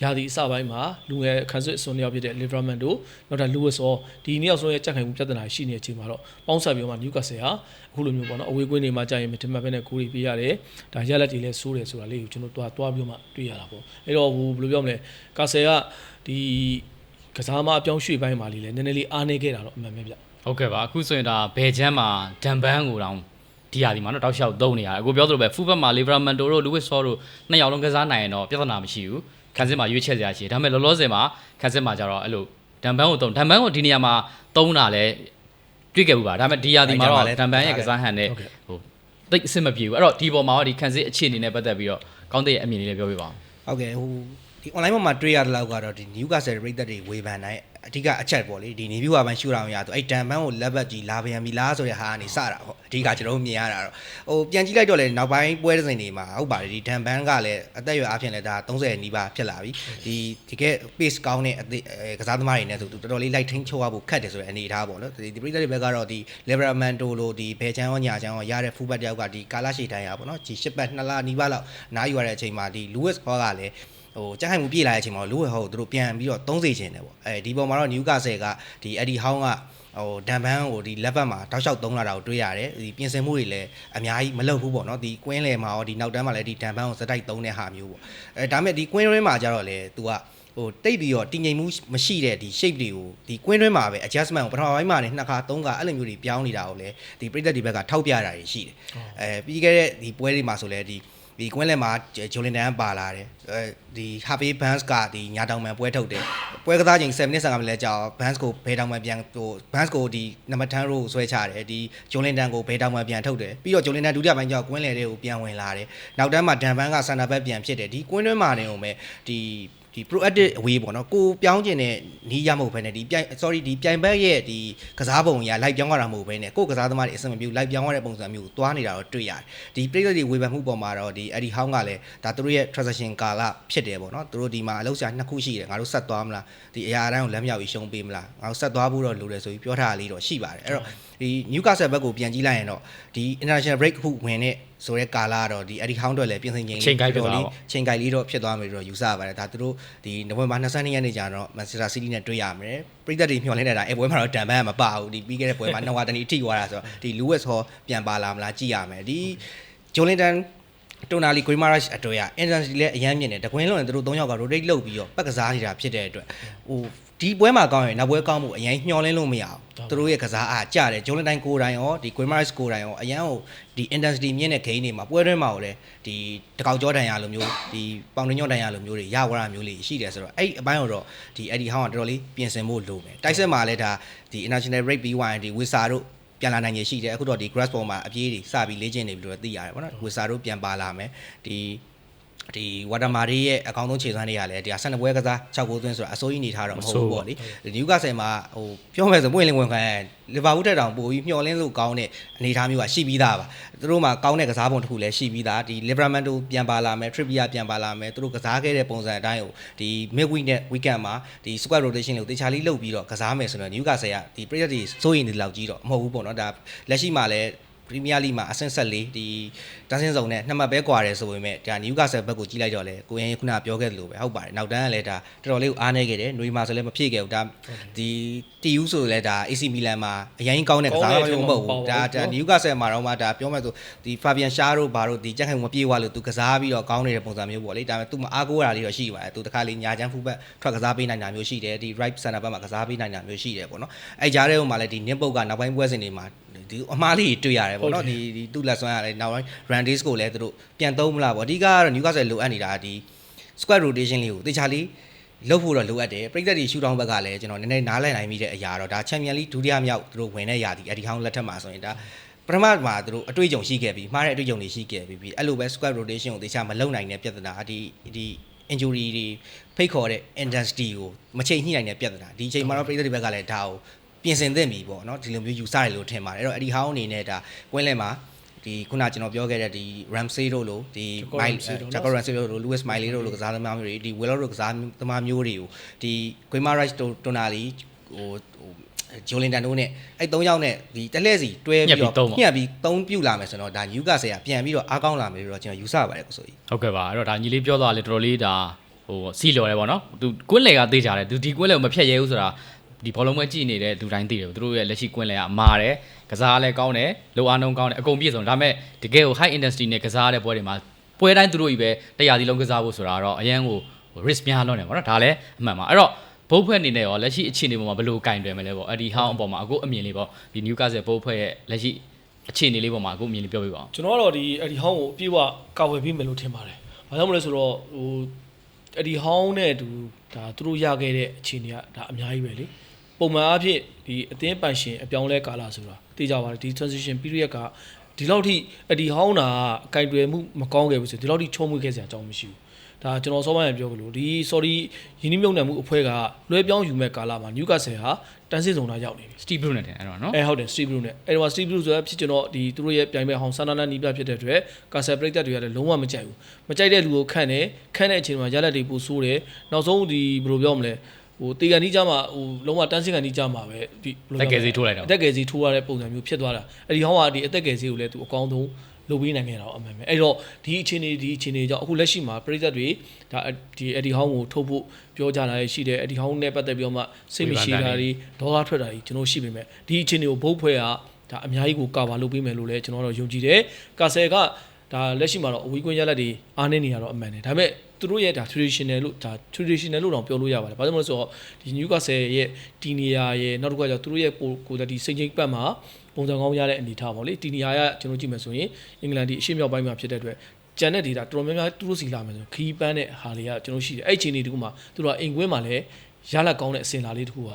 ရာသီအစပိုင်းမှာလူငယ်ခန်းစစ်အစွန်တယောက်ဖြစ်တဲ့ Liverman တို့နောက်တာ Lewis ရောဒီနှစ်ယောက်စလုံးရဲ့ကြက်ခိုင်မှုပြဿနာရှိနေတဲ့အချိန်မှာတော့ပေါင်းဆက်ပြီးတော့မှ Newcastle ဟာအခုလိုမျိုးပေါ့နော်အဝေးကွင်းတွေမှာကြာရင်မတင်မှတ်ပဲနဲ့ကိုယ်တွေပေးရတယ်ဒါရက်လက်တွေလည်းစိုးတယ်ဆိုတာလေးကိုကျွန်တော်တွားတွားပြီးတော့မှတွေ့ရတာပေါ့အဲ့တော့ဟိုဘယ်လိုပြောမလဲကာဆယ်ကဒီ ကစားမအပြောင်းရွှေ့ပိုင်းမှာလေးလည်းနည်းနည်းလေးအားနေခဲ့တာတော့အမှန်ပဲဗျဟုတ်ကဲ့ပါအခုဆိုရင်ဒါဘယ်ချမ်းမှာဒန်ဘန်းကိုတောင်ဒီဟာဒီမှာတော့တောက်လျှောက်သုံးနေရတယ်အခုပြောသလိုပဲဖူဘက်မှာလီဗရာမန်တိုတို့လူဝစ်ဆောတို့နှစ်ယောက်လုံးကစားနိုင်ရင်တော့ပြဿနာမရှိဘူးခန်းစစ်မှာရွေးချက်စရာရှိတယ်ဒါပေမဲ့လောလောဆယ်မှာခန်းစစ်မှာကျတော့အဲ့လိုဒန်ဘန်းကိုသုံးဒန်ဘန်းကိုဒီနေရာမှာသုံးတာလဲတွေ့ခဲ့ဘူးပါဒါပေမဲ့ဒီဟာဒီမှာတော့ဒန်ဘန်းရဲ့ကစားဟန်နဲ့ဟုတ်ကဲ့ဟိုတိတ်အဆင်မပြေဘူးအဲ့တော့ဒီပေါ်မှာတော့ဒီခန်းစစ်အခြေအနေနဲ့ပတ်သက်ပြီးတော့ကောင်းတဲ့အမြင်လေးလည်းပြောပြပါဦးဟုတ်ကဲ့ဟိုဒီ online ပေါ်မှာတွေ့ရတဲ့လောက်ကတော့ဒီ Newcastle ပြည်သက်တွေဝေဖန်တိုင်းအဓိကအချက်ပေါ့လေဒီနေပြီးပါမှရှူတာအောင်ရတော့အဲ့တန်ပန်းကိုလက်ဘက်ကြီးလာပြန်ပြီလားဆိုတဲ့ဟာကနေစတာပေါ့အဓိကကျွန်တော်တို့မြင်ရတာတော့ဟိုပြန်ကြည့်လိုက်တော့လေနောက်ပိုင်းပွဲစဉ်တွေမှာဟုတ်ပါတယ်ဒီတန်ပန်းကလည်းအသက်အရွယ်အပြင်လည်းဒါ30နီးပါးဖြစ်လာပြီဒီဒီကဲ pace ကောင်းတဲ့အသည့်အဲကစားသမားတွေနဲ့ဆိုသူတော်တော်လေးလိုက်ထိန်းချုပ်ရဖို့ခက်တယ်ဆိုတဲ့အနေအထားပေါ့နော်ဒီပြည်သက်တွေဘက်ကတော့ဒီ Liverman တိုလိုဒီဘယ်ချန်ရောညာချန်ရောရတဲ့ fullback တယောက်ကဒီကာလာရှိတိုင်းရပါပေါ့နော်ဒီရှစ်ပတ်နှစ်လနီးပါးလောက်နားယူရတဲ့အချိန်မှာဒီ Lewis Hall ကလည်း ဟဟိုကြက်ခိုင်မှုပြေးလာတဲ့အချိန်မှာလူဝဲဟောကိုသူတို့ပြန်ပြီးတော့သုံးစေချင်တယ်ပေါ့အဲဒီပုံမှာတော့ Newcastle ကဒီအက်ဒီဟောင်းကဟိုဒန်ဘန်ကိုဒီလက်ဘက်မှာတောက်လျှောက်သုံးလာတာကိုတွေ့ရတယ်ဒီပြင်ဆင်မှုတွေလည်းအများကြီးမလုပ်ဘူးပေါ့နော်ဒီကွင်းလေမှာရောဒီနောက်တန်းမှာလည်းဒီဒန်ဘန်ကိုစတိုက်သုံးတဲ့ဟာမျိုးပေါ့အဲဒါမဲ့ဒီကွင်းရင်းမှာကြတော့လေ तू ကဟိုတိတ်ပြီးတော့တည်ငြိမ်မှုမရှိတဲ့ဒီ shape တွေကိုဒီကွင်းတွင်းမှာပဲ adjustment ကိုပထမပိုင်းမှာနေနှစ်ခါသုံးခါအဲ့လိုမျိုးတွေပြောင်းနေတာကိုလည်းဒီပြည်သက်ဒီဘက်ကထောက်ပြတာတွေရှိတယ်အဲပြီးခဲ့တဲ့ဒီပွဲတွေမှာဆိုလဲဒီ ဒီကွင်းလယ်မှာဂျိုလင်တန်ပါလာတယ်အဲဒီဟာဘေးဘန်စ်ကဒီညာတောင်မှန်ပွဲထုတ်တယ်ပွဲကစားချိန်7မိနစ်15မိနစ်လဲကြာဘန်စ်ကိုဘဲတောင်မှန်ပြန်ဟိုဘန်စ်ကိုဒီနံပါတ်10ရိုးဆွဲချတယ်ဒီဂျိုလင်တန်ကိုဘဲတောင်မှန်ပြန်ထုတ်တယ်ပြီးတော့ဂျိုလင်တန်ဒုတိယပိုင်းကျတော့ကွင်းလယ်တွေကိုပြန်ဝင်လာတယ်နောက်တန်းမှာဒန်ဘန်ကစန်တာဘက်ပြန်ဖြစ်တယ်ဒီကွင်းတွင်းမှာနေုံပဲဒီ ဒီ proactive away ပေါ့နော်ကိုပြောင်းကျင်တဲ့နီးရမဟုတ်ဘဲနဲ့ဒီပြိုင် sorry ဒီပြိုင်ဘက်ရဲ့ဒီကစားပုံရလိုက်ပြောင်းရတာမဟုတ်ဘဲနဲ့ကိုကစားသမားတွေအဆင်မပြေဘူးလိုက်ပြောင်းရတဲ့ပုံစံမျိုးကိုသွားနေတာတော့တွေ့ရတယ်ဒီပြည်သက်တွေဝေဖန်မှုပေါ်မှာတော့ဒီအဲ့ဒီဟောင်းကလည်းဒါသူတို့ရဲ့ transaction ကာလဖြစ်တယ်ပေါ့နော်သူတို့ဒီမှာအလုပ်ဆရာနှစ်ခုရှိတယ်ငါတို့ဆက်သွားမလားဒီအရာအတိုင်းကိုလက်မြောက်ပြီးရှုံးပေးမလားငါတို့ဆက်သွားဖို့တော့လိုတယ်ဆိုပြီးပြောထားတာလေးတော့ရှိပါတယ်အဲ့တော့ ဒီ Newcastle ဘက်ကိုပြန်ကြည့်လိုက်ရင်တော့ဒီ international break ခုဝင်တဲ့ဆိုတဲ့ကာလကတော့ဒီအဲ့ဒီဟောင်းတော့လည်းပြင်ဆင်ချိန်ချိန်ကိုက်ဖြစ်သွားပါချိန်ကိုက်လေးတော့ဖြစ်သွားမယ်လို့တော့ယူဆပါတယ်ဒါသူတို့ဒီနိုဝင်ဘာ22ရက်နေ့ကျတော့ Manchester City နဲ့တွေ့ရမယ်ပြည်သက်တွေမျှော်လင့်နေတာအဲပွဲမှာတော့တန်ပန်းကမပါဘူးဒီပြီးခဲ့တဲ့ပွဲမှာနှစ်ဝါတနီထိသွားတာဆိုတော့ဒီ Lewis Hall ပြန်ပါလာမလားကြည့်ရမယ်ဒီ Jolinton တိုနာလီဂရီမာရတ်အတွက်ရ intensity လည်းအရန်မြင့်တယ်တကွင်းလုံးနဲ့သူတို့၃ယောက်က rotate လုပ်ပြီးတော့ပက်ကစားနေတာဖြစ်တဲ့အတွက်ဟိုဒီပွဲမှာကောင်းရင်နောက်ပွဲကောင်းမှုအရင်ညှော်လင်းလို့မရအောင်သူတို့ရဲ့ကစားအားကြတယ်ဂျိုလန်တိုင်းကိုယ်တိုင်ရောဒီ Green Maris ကိုယ်တိုင်ရောအရန်ဟိုဒီ intensity မြင့်တဲ့ game တွေမှာပွဲတွင်းမှာကိုလည်းဒီတကောက်ကြောတန်ရလိုမျိုးဒီပေါင်တင်ညော့တန်ရလိုမျိုးတွေရဝရမျိုးလေးရှိတယ်ဆိုတော့အဲ့အပိုင်းကိုတော့ဒီအဲ့ဒီဟောင်းကတော်တော်လေးပြင်ဆင်ဖို့လိုမယ်တိုက်ဆက်မှာလည်းဒါဒီ international break ပြီးသွားရင်ဒီဝီဆာတို့ ပြန်လာနိုင်ရရှိတယ်အခုတော့ဒီ grass ball မှာအပြေးတွေစပြီးလေ့ကျင့်နေပြီလို့သိရတယ်ပေါ့နော်ဝီဆာတို့ပြန်ပါလာမယ်ဒီ ဒီဝါတာမာရီရဲ့အကောင့်ဆုံးခြေစွမ်းတွေကလည်းဒီဆန်နပွဲကစား6ဂိုးသွင်းဆိုတာအစိုးရနေထားတော့မဟုတ်ဘူးပေါ့လေနယူကာဆယ်မှာဟိုပြောမယ်ဆိုပွင့်လင်းဝင်ခံလီဗာပူးတက်တောင်ပို့ပြီးမျှော်လင့်လို့ကောင်းတဲ့အနေအထားမျိုးကရှိပြီးသားပါသူတို့မှာကောင်းတဲ့ကစားပုံတစ်ခုလည်းရှိပြီးသားဒီလီဗရာမန်တိုပြန်ပါလာမယ်ထရစ်ပီယာပြန်ပါလာမယ်သူတို့ကစားခဲ့တဲ့ပုံစံအတိုင်းကိုဒီ mid week နဲ့ weekend မှာဒီ squad rotation ကိုတေချာလေးလုပ်ပြီးတော့ကစားမယ်ဆိုတော့နယူကာဆယ်ကဒီပရိသတ်တွေစိုးရင်ဒီလောက်ကြီးတော့မဟုတ်ဘူးပေါ့နော်ဒါလက်ရှိမှာလည်း ပရီးမီးယားလိမှာအဆင့်ဆက်လေးဒီတန်းစင်းစုံနဲ့နှစ်မှတ်ပဲကွာတယ်ဆိုပေမဲ့ဒါနယူကာဆယ်ဘက်ကိုကြည့်လိုက်တော့လေကိုရင်ခုနပြောခဲ့သလိုပဲဟုတ်ပါတယ်နောက်တန်းကလည်းဒါတော်တော်လေးကိုအားနေခဲ့တယ်နွေမာဆိုလည်းမဖြစ်ခဲ့ဘူးဒါဒီတီယူဆိုလည်းဒါ AC မီလန်မှာအရင်ကောင်းတဲ့ကစားသမားမျိုးမဟုတ်ဘူးဒါဒါနယူကာဆယ်မှာတော့မှဒါပြောမယ်ဆိုဒီဖာဘီယန်ရှားတို့ဘာတို့ဒီကြက်ခိုင်မပြေးသွားလို့သူကစားပြီးတော့ကောင်းနေတဲ့ပုံစံမျိုးပေါ့လေဒါပေမဲ့သူမအားကိုးရတာလေးတော့ရှိပါတယ်သူတခါလေးညာချမ်းဖူးဘက်ထွက်ကစားပေးနိုင်တာမျိုးရှိတယ်ဒီ right center ဘက်မှာကစားပေးနိုင်တာမျိုးရှိတယ်ပေါ့နော်အဲကြားထဲမှာလည်းဒီနင်းပုတ်ကနောက်ပိုင်းပွဲစဉ်တွေမှာ ဒီအမားလေးတွေ့ရတယ်ပေါ့နော်ဒီဒီသူ့လက်စွမ်းရတယ်နောက်ပိုင်း Randies ကိုလည်းသူတို့ပြန်သုံးမလားပေါ့အဓိကကတော့ Newcastle လိုအပ်နေတာဒီ squad rotation လေးကိုတေချာလေးလုပ်ဖို့တော့လိုအပ်တယ်ပရိသတ်တွေရှူတောင်းဘက်ကလည်းကျွန်တော်နည်းနည်းနားလည်နိုင်မိတဲ့အရာတော့ဒါချန်ပီယံလိဒုတိယမြောက်သူတို့ဝင်တဲ့ရာသီအဒီဟောင်းလက်ထက်မှာဆိုရင်ဒါပထမမှာသူတို့အတွေ့အကြုံရှိခဲ့ပြီးမှားတဲ့အတွေ့အကြုံတွေရှိခဲ့ပြီးပြီးအဲ့လိုပဲ squad rotation ကိုတေချာမလုပ်နိုင်တဲ့ပြဿနာဒီဒီ injury တွေဖိတ်ခေါ်တဲ့ intensity ကိုမချိန်ညှိနိုင်တဲ့ပြဿနာဒီအချိန်မှာတော့ပရိသတ်တွေဘက်ကလည်းဒါကို ပြင်ဆင်သင့်ပြီပေါ့နော်ဒီလိုမျိုးယူဆတယ်လို့ထင်ပါတယ်အဲ့တော့အဒီဟောင်းအနေနဲ့ဒါကွင်းလယ်မှာဒီခုနကျွန်တော်ပြောခဲ့တဲ့ဒီ Ramsey တို့လိုဒီ Mike Jacob Ramsey တို့လို Lewis Miley တို့လိုကစားသမားမျိုးတွေဒီ Willow တို့ကစားသမားမျိုးတွေကိုဒီ Quima Rice တို့ Tonali ဟိုဟိုဂျိုလင်တန်တို့နဲ့အဲ့၃ယောက်နဲ့ဒီတလှည့်စီတွဲပြီးတော့ညှက်ပြီးသုံးပြူလာမယ်ဆိုတော့ဒါ New Castle ကပြန်ပြီးတော့အားကောင်းလာမယ်လို့တော့ကျွန်တော်ယူဆပါတယ်ကိုဆိုကြီးဟုတ်ကဲ့ပါအဲ့တော့ဒါညီလေးပြောသွားလေတော်တော်လေးဒါဟိုစီလော်တယ်ပေါ့နော်သူကွင်းလေကသေးကြတယ်သူဒီကွင်းလေကိုမဖြတ်ရဲဘူးဆိုတာ ဒီဘောလုံးပွဲကြည့်နေတဲ့သူတိုင်းသိတယ်သူတို့ရဲ့လက်ရှိကွင်းလေကမာတယ်ကစားလည်းကောင်းတယ်လိုအားနှုံးကောင်းတယ်အကုန်ပြည့်စုံဒါပေမဲ့တကယ်ကို high intensity နဲ့ကစားတဲ့ပွဲတွေမှာပွဲတိုင်းသူတို့ကြီးပဲတရားစီလုံးကစားဖို့ဆိုတာတော့အရန်ကို risk များလွန်းတယ်ပေါ့နော်ဒါလည်းအမှန်ပါအဲ့တော့ဘုတ်ဖွဲ့အနေနဲ့ရောလက်ရှိအခြေအနေပေါ်မှာဘယ်လိုကင်တွယ်မလဲပေါ့အဲ့ဒီဟောင်းအပေါ်မှာအခုအမြင်လေးပေါ့ဒီ Newcastle ဘုတ်ဖွဲ့ရဲ့လက်ရှိအခြေအနေလေးပေါ်မှာအခုအမြင်လေးပြောပြပါအောင်ကျွန်တော်ကတော့ဒီအဲ့ဒီဟောင်းကိုအပြည့်အဝကာဝယ်ပြီးမယ်လို့ထင်ပါတယ်။ဘာကြောင့်မလဲဆိုတော့ဟိုအဲ့ဒီဟောင်းနဲ့အတူဒါသူတို့ရခဲ့တဲ့အခြေအနေကဒါအများကြီးပဲလေ။ ပုံမှန်အားဖြင့်ဒီအသင်းပန်ရှင်အပြောင်းလဲကာလဆိုတာသိကြပါတယ်ဒီ transition period ကဒီလောက်ထိအဲ့ဒီဟောင်းတာအကင်တွယ်မှုမကောင်းခဲ့ဘူးဆိုဒီလောက်ထိချုံးမွေးခဲ့စရာအကြောင်းမရှိဘူး။ဒါကျွန်တော်စောပိုင်းကပြောကလို့ဒီ sorry ယင်းနှမြုံနယ်မှုအဖွဲ့ကလွှဲပြောင်းယူမဲ့ကာလမှာ Newcastle ဟာတန်းစစ်စုံသားရောက်နေပြီ Steve Bruce နဲ့တင်အဲ့တော့နော်အဲဟုတ်တယ် Steve Bruce နဲ့အဲဒီမှာ Steve Bruce ဆိုတာဖြစ်ကျွန်တော်ဒီသူတို့ရဲ့ပြိုင်ပွဲဟောင်းဆန္ဒနာနီးပြဖြစ်တဲ့အတွက်ကာဆယ်ပရိသတ်တွေကလည်းလုံးဝမကြိုက်ဘူးမကြိုက်တဲ့လူကိုခန့်တယ်ခန့်တဲ့အချိန်မှာရလက်တွေပိုဆိုးတယ်နောက်ဆုံးဒီဘယ်လိုပြောမလဲ ဟိုတေကန်နီးကြမှာဟိုလုံးဝတန်းစင်ကန်နီးကြမှာပဲဒီဘယ်လိုတက်ကယ်စီထိုးလိုက်တာအသက်ကယ်စီထိုးရတဲ့ပုံစံမျိုးဖြစ်သွားတာအဲဒီဟောင်းကဒီအသက်ကယ်စီကိုလည်းသူအကောင်းဆုံးလုပ်ပေးနိုင်ခဲ့တာတော့အမှန်ပဲအဲ့တော့ဒီအခြေအနေဒီအခြေအနေကြောင့်အခုလက်ရှိမှာပြည်သက်တွေဒါဒီအဒီဟောင်းကိုထုတ်ဖို့ပြောကြတာရှိတယ်အဒီဟောင်းနဲ့ပတ်သက်ပြီးတော့မှစိတ်မရှိတာတွေဒေါသထွက်တာတွေကျွန်တော်ရှိပေမဲ့ဒီအခြေအနေကိုဘုတ်ဖွဲ့ကဒါအများကြီးကိုကာဗာလုပ်ပေးမယ်လို့လည်းကျွန်တော်တို့ယုံကြည်တယ်ကာဆယ်ကဒါလက်ရှိမှာတော့အဝေးကွင်းရလက်တွေအားနေနေရတော့အမှန်တယ်ဒါပေမဲ့ သူတို့ရဲ့ဒါ traditional လို့ဒါ traditional လို့တောင်ပြောလို့ရပါတယ်။ဘာကြောင့်လဲဆိုတော့ဒီ Newcastle ရဲ့တီနီယာရဲ့နောက်တစ်ခုကကျတော့သူတို့ရဲ့ကိုကိုဒီစိတ်ချင်းပတ်မှာပုံစံကောင်းရတဲ့အနေအထားပေါ့လေ။တီနီယာကကျွန်တော်ကြည့်မယ်ဆိုရင်အင်္ဂလန်ဒီအရှေ့မြောက်ပိုင်းမှာဖြစ်တဲ့အတွက်ကျန်တဲ့ data တော်တော်များများသူတို့စီလာမယ်ဆိုခီးပန်းတဲ့ဟာတွေကကျွန်တော်ရှိတယ်။အဲ့အချိန်ဒီတခုမှာသူတို့ကအင်ကွင်းမှာလည်းရလက်ကောင်းတဲ့အစင်လာလေးတခုက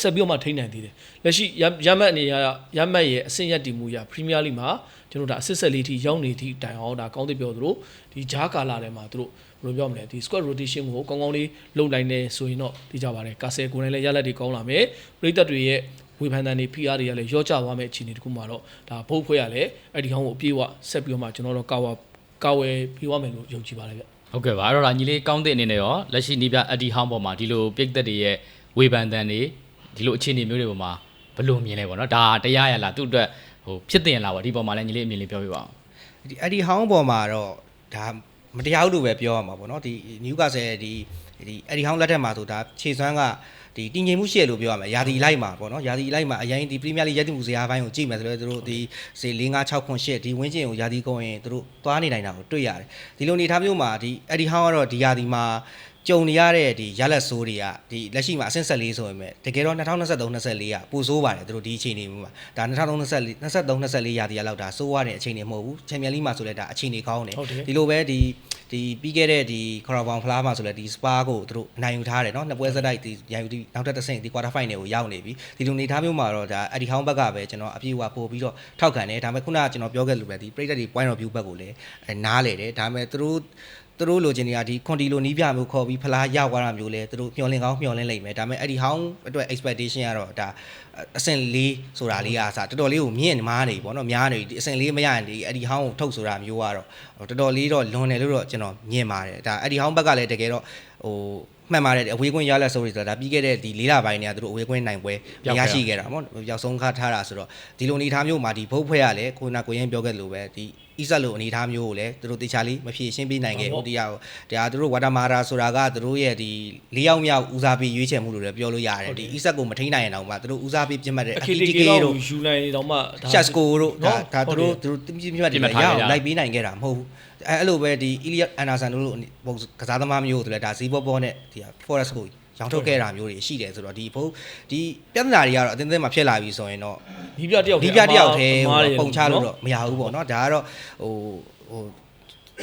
ဆက်ပြီးတော့မှထိန်းနိုင်သေးတယ်။လက်ရှိရမတ်အနေရရမတ်ရဲ့အဆင့်ရက်တည်မှုရပရီးမီးယားလိမှာကျွန်တော်ဒါအစစ်ဆက်လေးထိရောက်နေသည့်တိုင်အောင်ဒါကောင်းသိပြောသလိုဒီဂျားကာလာထဲမှာသူတို့ ဘယ်လိုပြောမလဲဒီ squad rotation ကိုကောင်းကောင်းလေးလုပ်လိုက်နေဆိုရင်တော့သိကြပါတယ်ကာဆယ်ကိုယ်တိုင်လည်းရလက်တွေကောင်းလာမယ်ပရိသတ်တွေရဲ့ဝေဖန်တန်တွေ PR တွေကလည်းရော့ကျသွားမယ့်အခြေအနေတခုမှာတော့ဒါဘုတ်ဖွဲ့ရလဲအဲ့ဒီဟောင်းကိုအပြေးဝဆက်ပြီးတော့မှကျွန်တော်တို့ကာဝါကာဝယ်ပြီးသွားမယ်လို့ယုံကြည်ပါတယ်ဗျဟုတ်ကဲ့ပါအဲ့တော့ဒါညီလေးကောင်းတဲ့အနေနဲ့ရောလက်ရှိနီးပြအဒီဟောင်းပေါ်မှာဒီလိုပြိတ်သက်တွေရဲ့ဝေဖန်တန်တွေဒီလိုအခြေအနေမျိုးတွေပေါ်မှာဘယ်လိုမြင်လဲပေါ့နော်ဒါတရားရလားသူ့အတွက်ဟိုဖြစ်တင်လားပေါ့ဒီပေါ်မှာလည်းညီလေးအမြင်လေးပြောပြပါဦးဒီအဲ့ဒီဟောင်းပေါ်မှာတော့ဒါ မတရားဘူးလို့ပဲပြောရမှာပေါ့နော်ဒီနယူကာဆယ်ဒီဒီအဲ့ဒီဟောင်းလက်ထက်မှာဆိုဒါခြေစွမ်းကဒီတည်ငြိမ်မှုရှိရလို့ပြောရမယ်ယာဒီလိုက်မှာပေါ့နော်ယာဒီလိုက်မှာအရင်ဒီပရီးမီးယားလိရက်တူဇရာဘိုင်းကိုကြည့်မယ်ဆိုတော့သူတို့ဒီစေ4 5 6 9 8ဒီဝင်းကျင်ကိုယာဒီကုန်ရင်သူတို့သွားနေနိုင်တာကိုတွေ့ရတယ်ဒီလိုအနေထားမျိုးမှာဒီအဲ့ဒီဟောင်းကတော့ဒီယာဒီမှာ ကြုံနေရတဲ့ဒီရလက်ဆိုးတွေကဒီလက်ရှိမှာအဆင့်14ဆိုရင်ပဲတကယ်တော့2023 24ကပိုဆိုးပါတယ်သူတို့ဒီအချိန်နေမှာဒါ2023 23 24ရာသီကလောက်ဒါစိုးရတဲ့အချိန်နေမဟုတ်ဘူးချန်ပီယံလိမှာဆိုလဲဒါအချိန်နေကောင်းတယ် ဟုတ်တယ် ဒီလိုပဲဒီဒီပြီးခဲ့တဲ့ဒီခရော်ဘောင်ဖလားမှာဆိုလဲဒီစပါကိုသူတို့အနိုင်ယူထားတယ်เนาะနှစ်ပွဲစတိုက်ဒီရန်ယူဒီနောက်ထပ်တစ်ဆင့်ဒီကွာတာဖိုင်နယ်ကိုရောက်နေပြီဒီလိုနေထားမျိုးမှာတော့ဒါအဒီဟောင်းဘက်ကပဲကျွန်တော်အပြည့်အဝပို့ပြီးတော့ထောက်ခံတယ်ဒါပေမဲ့ခုနကကျွန်တော်ပြောခဲ့လို့ပဲဒီပရိသတ်ဒီ point of view ဘက်ကိုလည်းအဲနားလေတယ်ဒါပေမဲ့သူတို့ သူတို့လိုချင်နေတာဒီခွန်တီလိုနီးပြမျိုးခေါ်ပြီးဖလားရောက်သွားတာမျိုးလဲသူတို့မျှော်လင့်ကောင်းမျှော်လင့်လိမ့်မယ်ဒါပေမဲ့အဲ့ဒီဟောင်းအတွက် expectation ကတော့ဒါအဆင့်၄ဆိုတာလေးအားစတော်တော်လေးကိုမြင့်မားနေပြီပေါ့နော်များနေပြီဒီအဆင့်၄မရရင်ဒီအဲ့ဒီဟောင်းကိုထုတ်ဆိုတာမျိုးကတော့တော်တော်လေးတော့လွန်တယ်လို့တော့ကျွန်တော်မြင်ပါတယ်ဒါအဲ့ဒီဟောင်းဘက်ကလည်းတကယ်တော့ဟို မှန်ပါတယ်အဝေးကွင်းရလက်ဆိုရီဆိုတာဒါပြီးခဲ့တဲ့ဒီလေးလပိုင်းเนี่ยသူတို့အဝေးကွင်းနိုင်ပွဲမရရှိခဲ့တာပေါ့ရောက်ဆုံးခါထားတာဆိုတော့ဒီလိုအနေထားမျိုးမှာဒီဘုတ်ဖွဲ့ရလဲကိုနာကိုရင်ပြောခဲ့လို့ပဲဒီအီဆက်လိုအနေထားမျိုးကိုလည်းသူတို့တေချာလေးမဖြေရှင်းပေးနိုင်ခဲ့ဘူးတရားကိုတရားသူတို့ဝါတာမာရာဆိုတာကသူတို့ရဲ့ဒီ၄ယောက်မြောက်ဦးစားပေးရွေးချယ်မှုလို့လည်းပြောလို့ရတယ်ဒီအီဆက်ကိုမထိန်းနိုင်ရင်တော့မှသူတို့ဦးစားပေးပြတ်မှတ်တဲ့ အ အ ခေ ကီ တေ တီ ကေ ကေ တော့ တို့ ယူနိုင်တော့မှ ရှက်စကိုတို့ဒါ နော် ဒါသူတို့ ဟုတ်တယ် သူတို့ပြပြမှတ်တယ်ရအောင်လိုက်ပေးနိုင်ခဲ့တာမဟုတ်ဘူး အဲအဲ့လိုပဲဒီအီလီယက်အန်နာဆန်တို့လိုပုံကစားသမားမျိုးတို့လည်းဒါဇီဘောဘောနဲ့ဒီ forest ကိုရောင်းထုတ်ခဲ့တာမျိုးတွေရှိတယ်ဆိုတော့ဒီဘုတ်ဒီပြဿနာတွေကတော့အတင်းအတင်းမှာဖြစ်လာပြီဆိုရင်တော့ဒီပြတယောက်ဒီပြတယောက်တည်းအမားတွေပုံချလို့တော့မရဘူးပေါ့နော်ဒါကတော့ဟိုဟို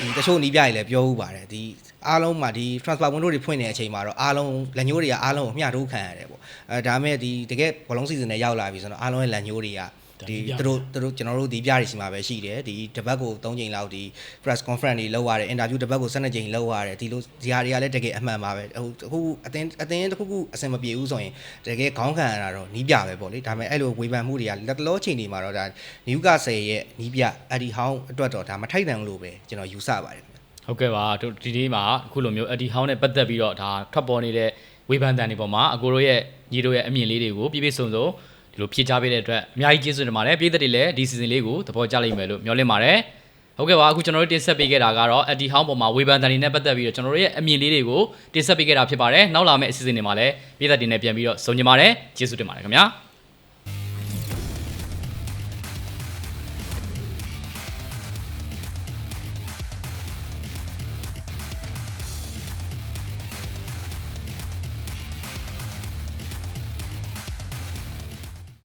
ဒီတချို့နီးပြတွေလည်းပြောဦးပါတယ်ဒီအားလုံးမှာဒီ transfer window တွေဖွင့်နေတဲ့အချိန်မှာတော့အားလုံးလက်ညိုးတွေကအားလုံးကိုမျှထိုးခံရတယ်ပေါ့အဲဒါမဲ့ဒီတကယ်ဘောလုံးစီဇန်နဲ့ရောက်လာပြီဆိုတော့အားလုံးရဲ့လက်ညိုးတွေက ဒီသူတို့သူတို့ကျွန်တော်တို့ဒီပြတွေစီမှာပဲရှိတယ်ဒီတပတ်ကို3ချိန်လောက်ဒီ press conference တွေလုပ်ရတယ် interview တပတ်ကို12ချိန်လုပ်ရတယ်ဒီလိုဒီဟာတွေကလည်းတကယ်အမှန်ပါပဲဟိုအခုအတင်းအတင်းတစ်ခုခုအဆင်မပြေဘူးဆိုရင်တကယ်ခေါင်းခံရတာတော့နီးပြပဲပေါ့လေဒါပေမဲ့အဲ့လိုဝေဖန်မှုတွေကလက်တလောချိန်တွေမှာတော့ဒါနယူကာဆယ်ရဲ့နီးပြအဒီဟောင်းအတွက်တော့ဒါမထိုက်တန်ဘူးလို့ပဲကျွန်တော်ယူဆပါတယ်ဟုတ်ကဲ့ပါတို့ဒီဒီမှာအခုလိုမျိုးအဒီဟောင်းနဲ့ပတ်သက်ပြီးတော့ဒါထွက်ပေါ်နေတဲ့ဝေဖန်တန်တွေပေါ်မှာအကိုတို့ရဲ့ညီတို့ရဲ့အမြင်လေးတွေကိုပြည့်ပြည့်စုံစုံ ဒီလိုဖြည့်ချပေးတဲ့အတွက်အများကြီးကျေးဇူးတင်ပါတယ်ပြည်သက်တွေလည်းဒီ season လေးကိုသဘောကျလိမ့်မယ်လို့မျှော်လင့်ပါတယ်ဟုတ်ကဲ့ပါအခုကျွန်တော်တို့တင်ဆက်ပေးခဲ့တာကတော့အဒီဟောင်းပေါ်မှာဝေဖန်တန်တွေနဲ့ပတ်သက်ပြီးတော့ကျွန်တော်တို့ရဲ့အမြင်လေးတွေကိုတင်ဆက်ပေးခဲ့တာဖြစ်ပါတယ်နောက်လာမယ့်အစီအစဉ်တွေမှာလည်းပြည်သက်တွေနဲ့ပြန်ပြီးတော့ဆုံကျင်ပါတယ်ကျေးဇူးတင်ပါတယ်ခင်ဗျာ